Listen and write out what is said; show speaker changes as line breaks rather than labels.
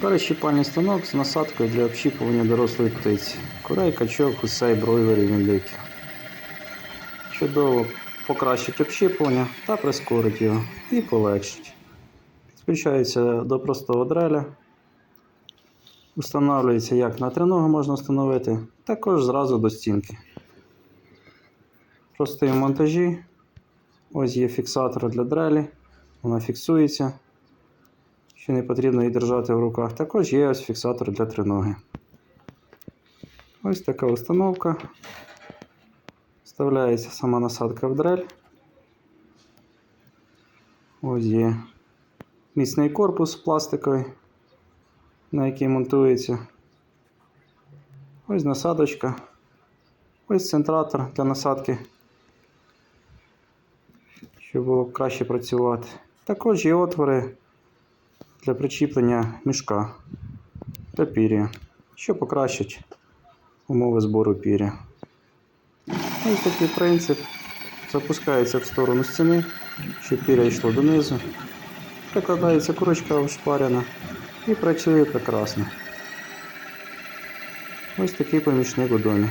Перещіпальний станок з насадкою для общіпування дорослої птиці. Курей, качок, гусей, бройлерів, індиків. Чудово покращить общіпування та прискорить його і полегшить. Підключається до простого дреля. Встановлюється як на триногу можна встановити, також зразу до стінки. Простий в монтажі. Ось є фіксатор для дрелі. Вона фіксується. Що не потрібно її держати в руках. Також є ось фіксатор для триноги. Ось така установка. Вставляється сама насадка в дрель. Ось є міцний корпус пластиковий, на який монтується. Ось насадочка. Ось центратор для насадки, щоб було краще працювати. Також є отвори для причіплення мішка та пір'я, що покращить умови збору пір'я. Ось такий принцип. Запускається в сторону стіни, щоб пір'я йшло донизу. Прикладається курочка ошпарена і працює прекрасно. Ось такий помічник у домі.